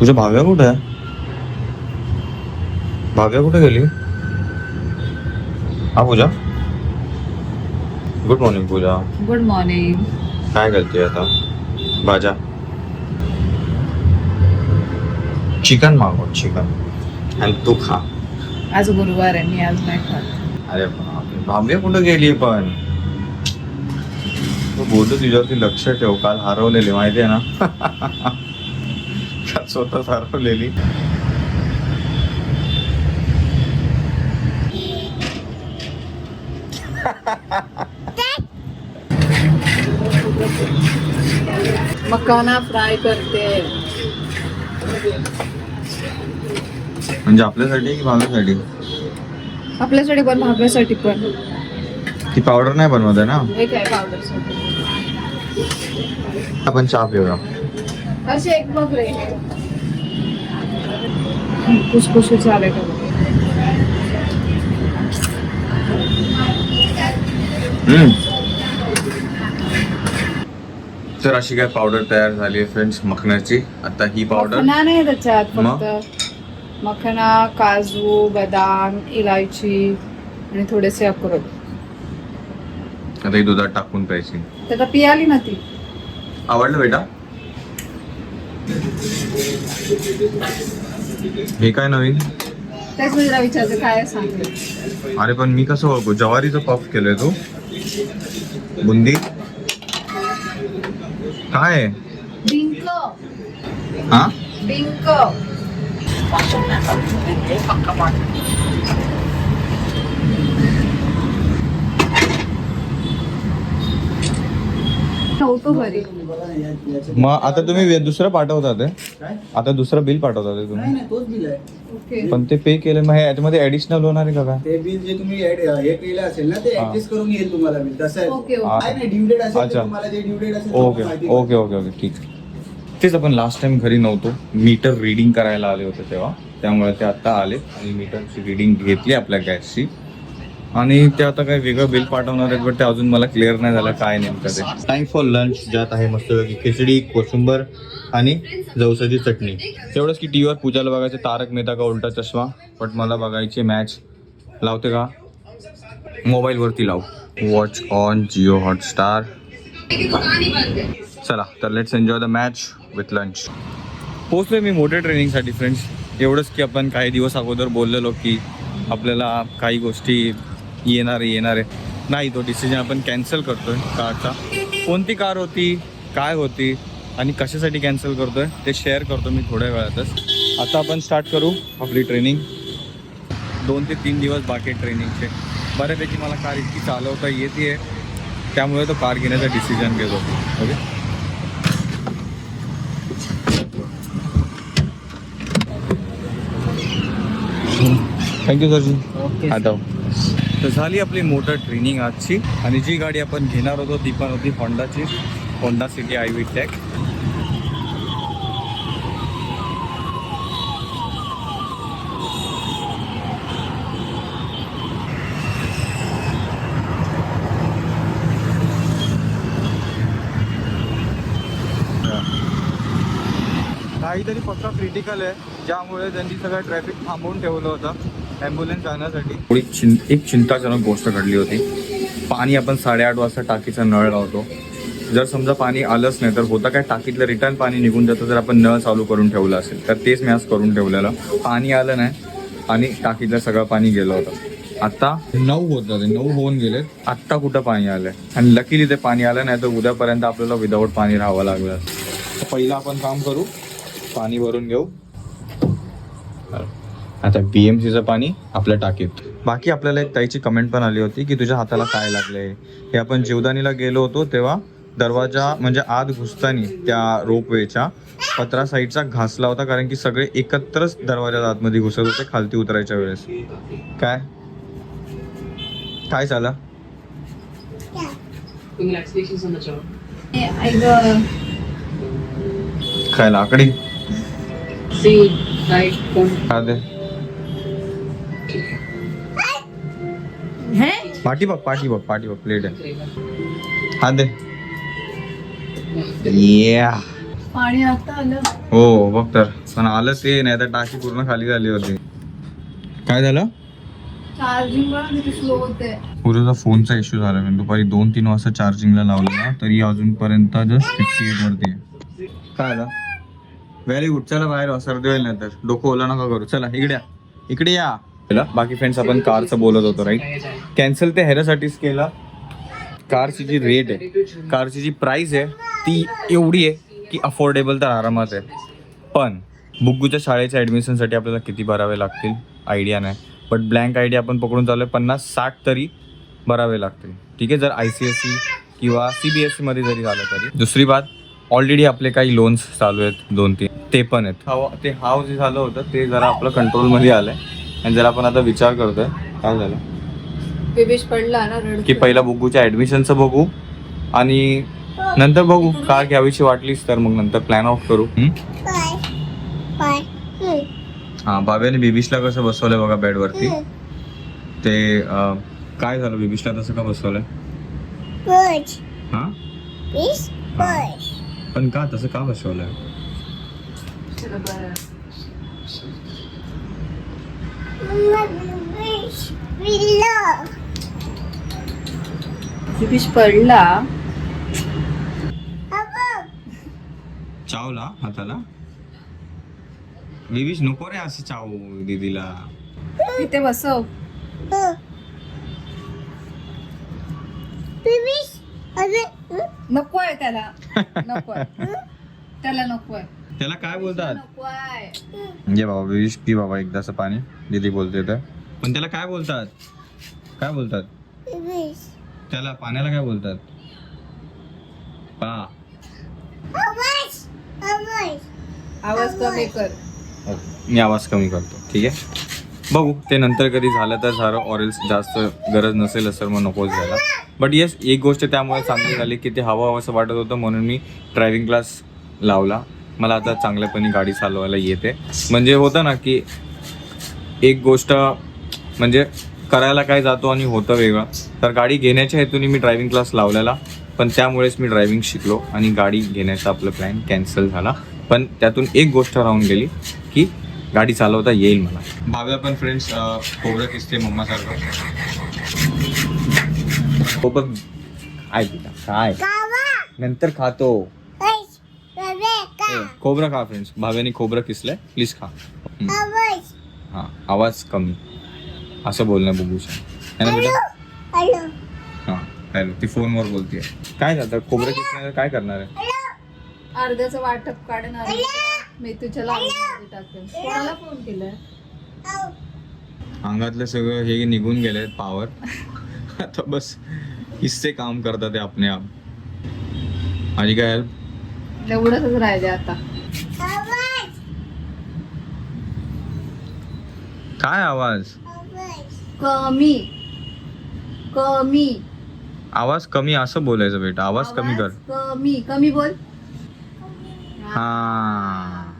तुझ्या भाव्या कुठे आहे? भाव्या कुठे गेली? हा Pooja. Good morning Pooja. Good morning काय करते आता? भाज्या. चिकन मागव चिकन. आणि तू खा. आज गुरुवार आहे मी आज नाही खात. अरे भाव्या कुठं गेली पण? तू बोलतो तुझ्यावरती लक्ष ठेव. काल हरवलेली माहिती आहे ना? स्वतःच हरवलेली मकाना फ्राय करते. म्हणजे आपल्यासाठी की भाव्यासाठी आपल्यासाठी पण भाग्यासाठी पण. ती पावडर नाही बनवत आहे ना? पावडर आपण चहा पिऊया. असे एक बघ रे. खुसखुशी चालेल का? हम्म. तर अशी काय पावडर तयार झाली आहे फ्रेंड्स मखनाची. आता ही पावडर मखना नाही त्याच्यात? फक्त. मखना काजू बदाम इलायची आणि थोडेसे अक्रोड. आता ही दुधात टाकून प्यायची. त्याला पियाली ना ती. आवडलं बेटा? हे काय नवीन? तेच मी जरा विचारते काय सांगते अरे पण मी कसं ओळखू? जवारीचं पफ केलंय तू. बुंदी. काय आहे? डिंक. हा? डिंक. नव्हतो घरी. मग आता तुम्ही दुसरं पाठवता ते. आता दुसरं बिल पाठवता ते नाही तुम्ही. नाही तोच बिल आहे. ओके. पण ते पे केलं मग हे याच्यामध्ये ऍडिशनल होणार आहे का काय? ते बिल जे तुम्ही add- हे केलं असेल ना ते हा. ऍडजस्ट करून येईल तुम्हाला बिल. तसं आहे. ओके. काय नाही ड्यू डेट असेल अच्छा. तर तुम्हाला जे ड्यू डेट असेल ओके माहिती ओके ओके ओके ठीक. तेच आपण लास्ट टाइम घरी नव्हतो. मीटर रिडिंग करायला आले होते तेव्हा. त्यामुळे ते आता आले आणि मीटरची रिडिंग घेतली आपल्या गॅसची आणि ते आता काही वेगळं बिल पाठवणार आहेत बट ते अजून मला क्लिअर नाही झालं काय नेमकं ते. टाइम फॉर लंच ज्यात आहे मस्त खिचडी कोशिंबर आणि जवसाची चटणी. तेवढंच की टी व्हीवर पूजाला बघायचं तारक मेहता का उलटा चष्मा? बट मला बघायची मॅच लावते का? मोबाईलवरती लाव. वॉच ऑन जिओ हॉटस्टार चला तर let's enjoy the match with lunch पोचलोय मी मोठ्या ट्रेनिंगसाठी फ्रेंड्स एवढंच की आपण काही दिवस अगोदर बोललेलो की आपल्याला काही गोष्टी येणार आहे येणार आहे. नाही तो डिसिजन आपण कॅन्सल करतोय कारचा. कोणती कार होती काय होती आणि कशासाठी कॅन्सल करतोय ते शेअर करतो मी थोड्या वेळातच. आता आपण स्टार्ट करू आपली ट्रेनिंग दोन ते तीन दिवस बाकी ट्रेनिंगचे बऱ्यापैकी मला कार इतकी चालवता येते त्यामुळे तो कार घेण्याचा डिसिजन घेतो. ओके थँक्यू सरजी आता तर झाली आपली मोटर ट्रेनिंग आजची. आणि जी गाडी आपण घेणार होतो ती पण होती होंडाची Honda City I V tech काहीतरी फक्त क्रिटिकल आहे ज्यामुळे त्यांनी सगळं ट्रॅफिक थांबवून ठेवलं होतं. ॲम्ब्युलन्स आणण्यासाठी थोडी चिं एक चिंताजनक गोष्ट घडली होती. पाणी आपण साडेआठ वाजता टाकीचा नळ लावतो. जर समजा पाणी आलंच नाही तर होतं काय टाकीतलं रिटर्न पाणी निघून जातं जर आपण नळ चालू करून ठेवलं असेल तर तेच मी आज करून ठेवलेलं. पाणी आलं नाही आणि टाकीतलं सगळं पाणी गेलं होतं. आता नऊ होत जाते नऊ होऊन गेले आत्ता कुठं पाणी आलंय? आणि लकीली ते पाणी आलं नाही तर उद्यापर्यंत आपल्याला विदाऊट पाणी राहावं लागलं. पहिलं आपण काम करू पाणी भरून घेऊ. आता बी एम सीचं पाणी आपल्या टाकीत. बाकी आपल्याला एक ताईची कमेंट पण आली होती की तुझ्या हाताला काय लागलंय हे आपण जीवदानीला गेलो होतो तेव्हा दरवाजा म्हणजे आत घुसतानी त्या रोपवेच्या पत्रा साईडचा घासला होता कारण की सगळे एकत्रच दरवाजा आतमध्ये घुसत होते खालती उतरायच्या वेळेस. काय? काय झालं? काय लाकडी पाठी बघ पाठी बघ पाठी बघ प्लेट आहे. हा दे. पाणी आता आलं. हो बघ तर. पण आलं ते नाही तर टाकी पूर्ण खाली झाली होती. काय झालं? चार्जिंग स्लो होते पुरेचा फोनचा इश्यू झाला. मी दुपारी दोन तीन वाजता चार्जिंगला लावलं. ना तरी अजूनपर्यंत जस्ट फिफ्टी एट वरती आहे. काय आलं व्हेरी गुड चला बाहेर सर्दी होईल नंतर डोकं ओला नका करू. चला इकडे या. इकडे या. बाकी फ्रेंड्स आपण कारचं बोलत होतो राईट कॅन्सल ते ह्याच्यासाठीच केला. कारची जी रेट आहे कारची जी प्राईस आहे ती एवढी आहे की अफोर्डेबल तर आरामात आहे. पण बुग्गूच्या शाळेच्या ॲडमिशनसाठी आपल्याला किती भरावे लागतील? आयडिया नाही. बट ब्लँक आयडिया आपण पकडून चालू आहे पन्नास साठ तरी भरावे लागतील. ठीक आहे? जर आय सी एस सी किंवा सी बी एस सीमध्ये जरी झालं तरी. दुसरी बात ऑलरेडी आपले काही लोन्स चालू आहेत दोन तीन ते पण आहेत. हा ते हाव जे झालं होतं ते जरा आपलं कंट्रोलमध्ये आलं आहे आणि जर आपण आता विचार करतोय काय झालं? बेबीश पडला ना रड की पहिला बुग्गूच्या ॲडमिशनचं बघू आणि नंतर बघू कार घ्यावीची वाटलीच तर मग नंतर प्लॅन ऑफ करू. हम्म? हा बाब्याने बेबीशला कसं बसवलंय बघा बेडवरती? ते अं, काय झालं बेबीशला तसं का बसवलंय? हा. पण का तसं का बसवलंय? बेबीश पडला चावला हाताला. बेबीश नको रे असं चाव दीदीला. इथे बसव. नकोय त्याला. नकोय. त्याला नकोय. त्याला काय बोलतात? नकोय ये बाबा बेबीश पी बाबा एकदा असं पाणी. दीदी बोलते तर पण त्याला काय बोलतात? काय बोलतात? त्याला पाण्याला काय बोलतात? पा. आवाज कमी कर. मी आवाज कमी करतो ठीक आहे? बघू ते नंतर कधी झालं तर झालं ऑरेल्स जास्त गरज नसेल सर मग नकोच घ्यायला बट येस एक गोष्ट त्यामुळे चांगली झाली की ते हवं हवं असं वाटत होतं म्हणून मी ड्रायव्हिंग क्लास लावला. मला आता चांगल्यापणे गाडी चालवायला येते. म्हणजे होतं ना की एक गोष्ट म्हणजे करायला काय जातो आणि होतं वेगळं. तर गाडी घेण्याच्या हेतूने मी ड्रायव्हिंग क्लास लावलेला पण त्यामुळेच मी ड्रायव्हिंग शिकलो आणि गाडी घेण्याचा आपला प्लॅन कॅन्सल झाला. पण त्यातून एक गोष्ट राहून गेली की गाडी चालवता येईल मला. भाव्या पण फ्रेंड्स खोबरं किसते मम्मासारखं. खोबर काय काय नंतर खातो. खोबरं खा फ्रेंड्स भाव्याने खोबरं किसलंय? प्लीज खा. हा आवाज कमी. असं बोलणं बघूशा है ना बेटा. हा हॅलो ती फोनवर बोलतेय. काय झालं? खोबरं किसण्याचं काय करणार आहे? अर्ध्याचं वाटप काढणार मेथीच्या लावणी टाकेल कोणाला फोन केलाय? अंगातलं सगळं हे निघून गेले पावर आता बस हिस्से काम करतात ते आपले आप. माझी काय हेल्प एवढंच राहिले आता. काय आवाज? कमी. कमी. आवाज कमी असं बोलायचं बेटा. आवाज कमी कर. कमी. कमी बोल. हा.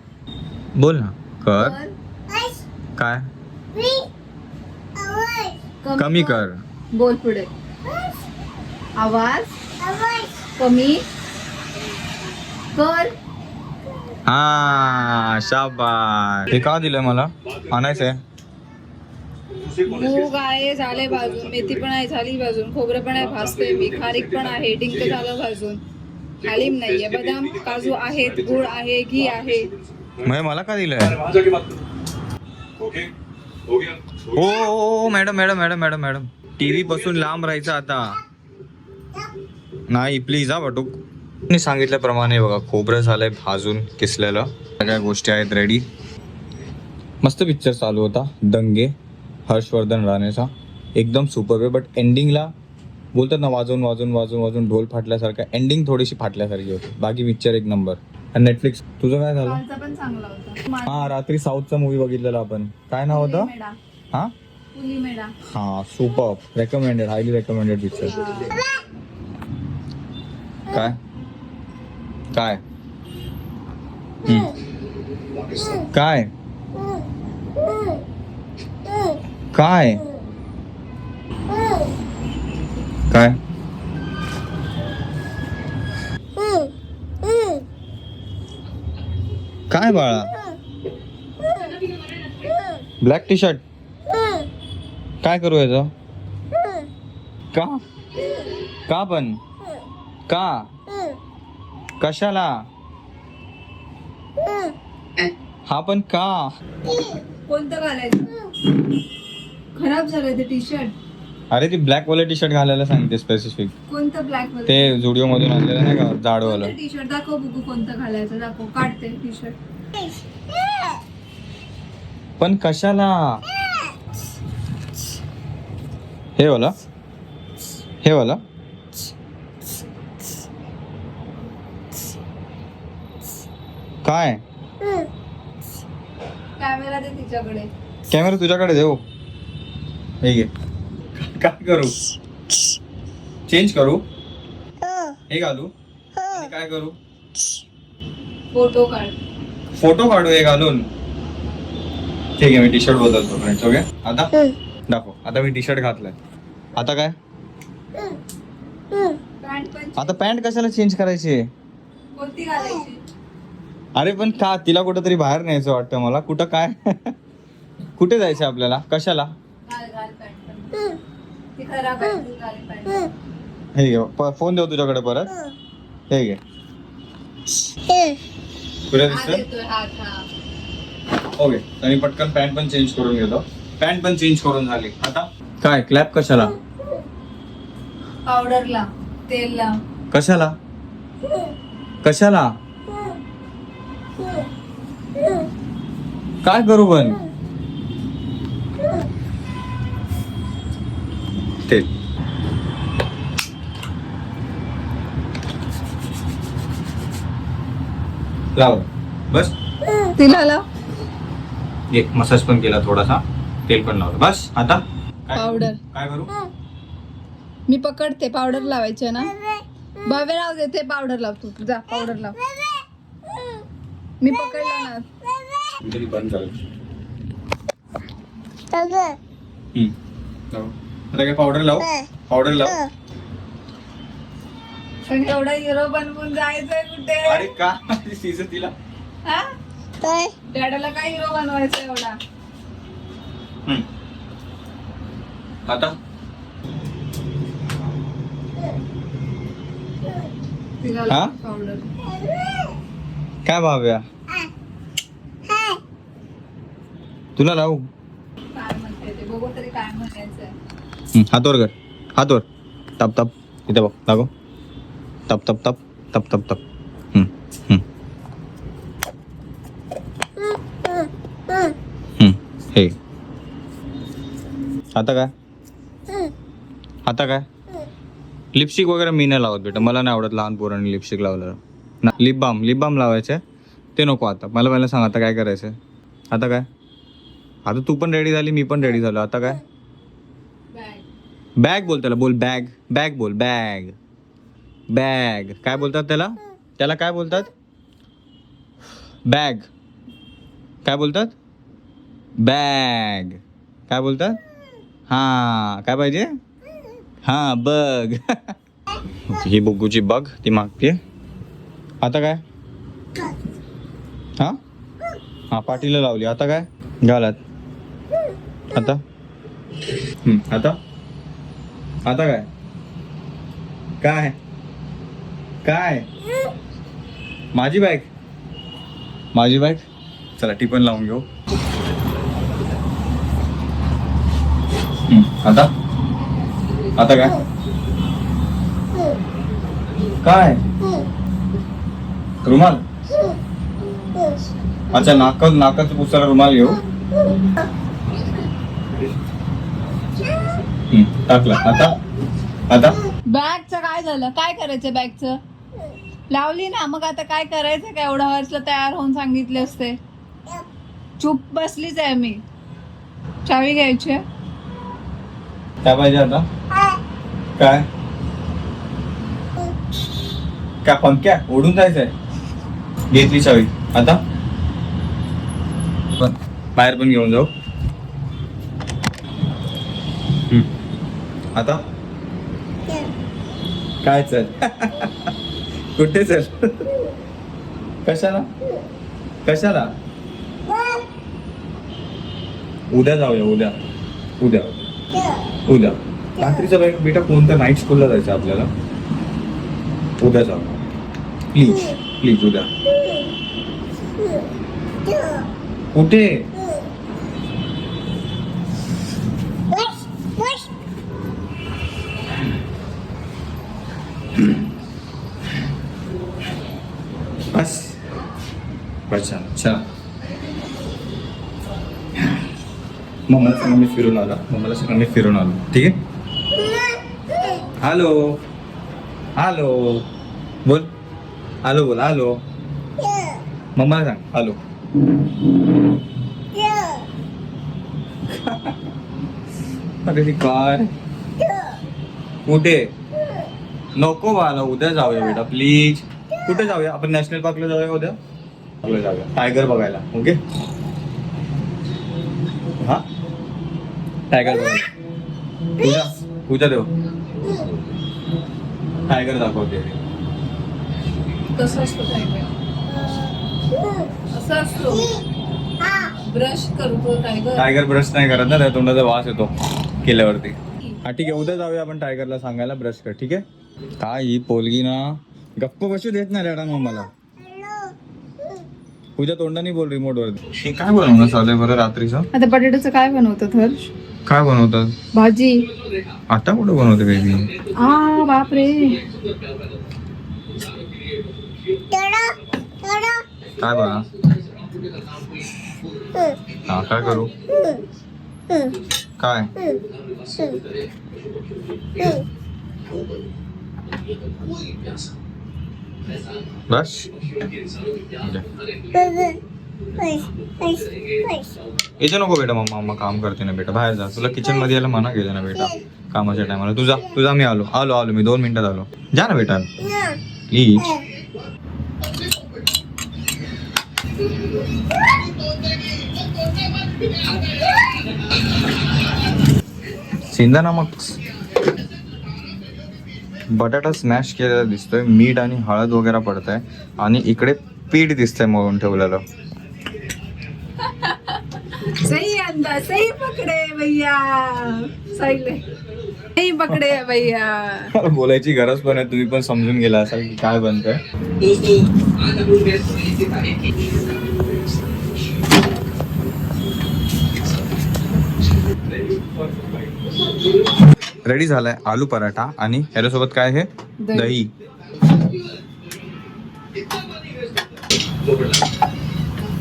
बोल ना. कर. कर. काय? कमी कर. बोल पुढे. आवाज कमी. कर. हा शाबास. हे का दिलंय मला? आणायचंय मूग आहे झाले भाजून. मेथी पण आहे झाली भाजून. खोबरं पण आहे भाजतोय मी. खारीक पण आहे डिंक झालं भाजून. हालीम नाहीये. बदाम काजू आहेत गुळ आहे घी आहे. मग मला का दिलंय? हो हो हो madam madam madam madam madam. TV पासून लांब राहायचं आता. नाही प्लीज हा बटू मी सांगितल्याप्रमाणे बघा खोबरं झालंय भाजून किसलेलं. सगळ्या गोष्टी आहेत रेडी मस्त पिक्चर चालू होता दंगे हर्षवर्धन राणेचा. एकदम सुपर आहे बट एंडिंगला बोलतात ना वाजवून वाजवून वाजवून वाजवून ढोल फाटल्यासारखं. एंडिंग थोडीशी फाटल्यासारखी होती. बाकी पिक्चर एक नंबर आणि नेटफ्लिक्स तुझं काय झालं? हा रात्री साऊथचा मूवी बघितलेला आपण. काय नाव होतं? हा? हा super recommended highly recommended picture काय? काय? काय? काय? काय? काय बाळा? ब्लॅक टी शर्ट काय करू याचं? का? का पण? का? कशाला? हा पण का? कोणतं घालायचं? खराब झालंय ते टी शर्ट अरे ती ब्लॅक वाला टी शर्ट घालायला सांगते स्पेसिफिक कोणतं ब्लॅक ते झुडिओ मधून आणलेलं नाही का? जाडवालं. टी शर्ट दाखव बघू कोणतं घालायचं. दाखव. काढते टी शर्ट पण कशाला? हे वाला. हे वाला. काय? कॅमेरा दे तिच्याकडे. कॅमेरा तुझ्याकडे देऊ. हे घे. काय करू? चेंज करू? हे घालू. आणि काय करू? फोटो काढ. फोटो काढू हे घालून. ठीक आहे मी टी शर्ट बदलतो फ्रेंड्स ओके आता? दाखव. आता मी टी शर्ट घातलाय. आता काय? पॅन्ट पण आता पॅन्ट कशाला चेंज करायची? कोणती घालायची? अरे पण का? तिला कुठं तरी बाहेर न्यायचं वाटतं मला. कुठं काय? कुठे जायचं आपल्याला? कशाला? हे घे फोन देऊ तुझ्याकडे परत. हे घे. ओके मी पटकन पॅन्ट पण चेंज करून घेतो. पॅन्ट पण चेंज करून झाली. आता? काय क्लॅप कशाला? पावडर लाव तेल लाव कशाला? कशाला? काय करू पण? तेल लाव. बस. तिला लाव. एक मसाज पण केला थोडासा. तेल पण लावलं. बस आता. काय करू? पावडर. काय करू? मी पकडते पावडर लावायचे ना. बाबे लाव दे ते पावडर लाव तू. जा पावडर लाव. मी पकडला ना. तरी बंद हम्म. लाव. आता काय पावडर लाव? पावडर लाव. पण एवढा हिरो बनवून जायचंय कुठे? अरे का? तिचं तिला. हा? डॅडाला काय हिरो बनवायचं एवढा? हम्म. आता? तिला हा? पावडर काय भाव्या तुला लावू हातवर कर. हातवर तप तप इथे बघ दाखव. तप तप तप तप तप तप हे. आता काय? आता काय? लिपस्टिक वगैरे मी नाही लावत बेटा. मला नाही आवडत लहान पोरांनी लिपस्टिक लावलं ना लिप बाम लिप बाम लावायचं. ते नको आता. मला पहिला सांग आता काय करायचं आता काय? आता तू पण रेडी झाली मी पण रेडी झालो. आता काय? बॅग बोल त्याला बोल बॅग बॅग बोल बॅग बॅग काय बोलतात त्याला? त्याला काय बोलतात? बॅग काय बोलतात? बॅग काय बोलतात? हां काय पाहिजे? हां बघ ही बुग्गूची बघ ती मागते आता काय? हां? हां पाठीला लावली. आता काय? घालात. आता? आता? आता काय? काय? काय? माझी बॅग माझी बॅग चला टिपण लावून घेऊ. आता? आता काय? काय? रुमाल? अच्छा नाक नाकाचं पुसायला रुमाल घेऊ? हम्म, टाकला. आता? आता? बॅगचं काय झालं? काय करायचं बॅगचं? लावली ना मग आता काय करायचं? काय एवढ्या वर्षला तयार होऊन सांगितले असते. चूप बसलीच आहे मी. चावी घ्यायची. काय पाहिजे आता? काय? काय पंख्या? ओढून जायचंय. घेतली चावी आता? बाहेर पण घेऊन जाऊ. आता? काय चल? कुठे चल? कशाला? कशाला? उद्या जाऊया उद्या. उद्या. उद्या. रात्रीचा बेटा कोणत्या नाईट स्कूलला जायचं आपल्याला? उद्या जाऊ. प्लीज प्लीज उद्या कुठे बस बस छान छान मम्माला सांगा मी फिरून आलो मम्माला सांगा मी फिरून आलो ठीक आहे हॅलो हॅलो बोल हॅलो बोला हॅलो मम्माला सांग हॅलो अरे ती काय कुठे नको बाळा उद्या जाऊया बेटा प्लीज कुठे जाऊया आपण नॅशनल पार्कला जाऊया उद्या? जाऊया टायगर बघायला ओके हा? टायगर बघायला. पूजा पूजा देव. टायगर दाखवते. कसं असतं टायगर असं असतो? ब्रश करतो टायगर टायगर ब्रश नाही करत ना त्या तोंडाचा वास येतो केल्यावरती. हा ठीक आहे उद्या जाऊया आपण टायगरला सांगायला ब्रश कर ठीक आहे? काय ही पोलगी ना. गप्प बसू देत नाही रडा मला. पूजा तोंडाने बोल रिमोट वरती. काय बनवणं चालू आहे बरं रात्रीचं? आता बटाट्याचं काय बनवतात हर्ष काय बनवतात? भाजी. आता कुठं बनवते बेबी आ बापरे. काय बघा हा काय करू? काय? बस. इथे नको बेटा मम्मा मम्मा काम करते ना बेटा. बाहेर जा. तुला किचनमध्ये यायला मना केलं ना बेटा. कामाच्या टायमाला तुझा तुझा मी आलो. आलो आलो मी दोन मिनिटात आलो. जा ना बेटा. प्लीज शिंदा मग बटाटा स्मॅश केलेला दिसतोय. मीठ आणि हळद वगैरे पडत आहे आणि इकडे पीठ दिसतंय मळून ठेवलेलं. सही पकडे भैया सही ले सही पकडे भैया बोलायची गरज पण आहे तुम्ही पण समजून गेला असाल की काय बनतंय. रेडी झालाय आलू पराठा आणि ह्याच्यासोबत काय आहे? दही.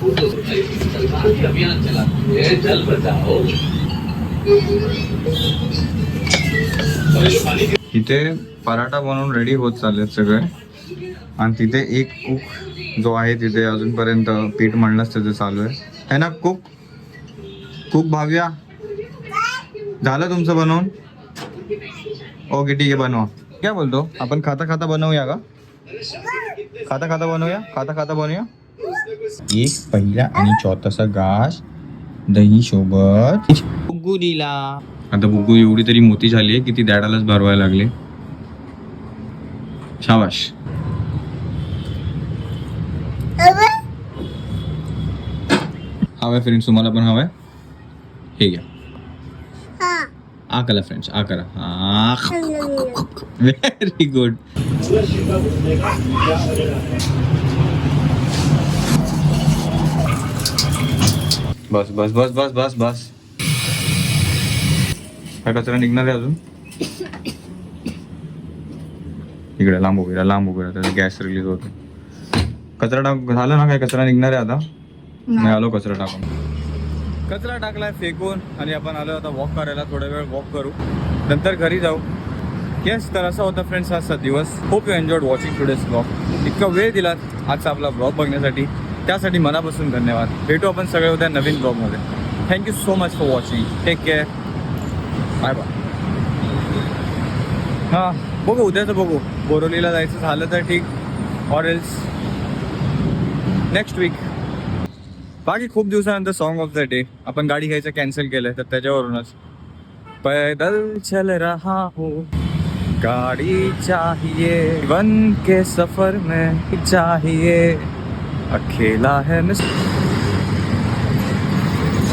दही इथे पराठा बनवून रेडी होत चालले सगळे. आणि तिथे एक कुक जो आहे तिथे अजूनपर्यंत पीठ म्हणलंच त्याचं चालू आहे. है ना कुक कुक भाव्या? झालं तुमचं बनवून? ओके ठीक आहे बनवा. काय बोलतो? आपण खाता खाता बनवूया का? खाता खाता बनवूया? खाता खाता बनवूया? एक पहिला आणि चौथासा घास दही सोबत. बुगू दिला आता बुगू एवढी तरी मोठी झाली आहे की ती दॅडालाच भरवायला लागली. शाबाश. हवाय फ्रेंड्स तुम्हाला पण हवाय? हे घ्या. आ करा फ्रेंड्स आ करा. व्हेरी गुड बस बस बस बस बस बस. काय कचरा निघणार आहे अजून? इकडे लांब उभी राहा, लांब उभी राहा, त्याचा गॅस रिलीज होतो. कचरा टाक झालं ना काय? कचरा निघणार आहे आता? मी आलो कचरा टाकून. कचरा टाकलाय फेकून आणि आपण आलो आता वॉक करायला. थोडा वेळ वॉक करू. नंतर घरी जाऊ. येस तर असा होता फ्रेंड्स आजचा दिवस. Hope you enjoyed watching today's blog इतका वेळ दिलात आजचा आपला ब्लॉग बघण्यासाठी. त्यासाठी मनापासून धन्यवाद. भेटू आपण सगळे उद्या नवीन ब्लॉगमध्ये. Thank you so much for watching take care bye bye हां बघू उद्याचं बघू. बोरोलीला जायचं झालं तर ठीक. ऑर एल्स नेक्स्ट वीक बाकी खूप दिवसानंतर सॉन्ग ऑफ द डे आपण गाडी घ्यायचं कॅन्सल केलं तर त्याच्यावरूनच. पैदल चल रहा हो. गाड़ी चाहिए वन के सफर में चाहिए. अकेला है मिस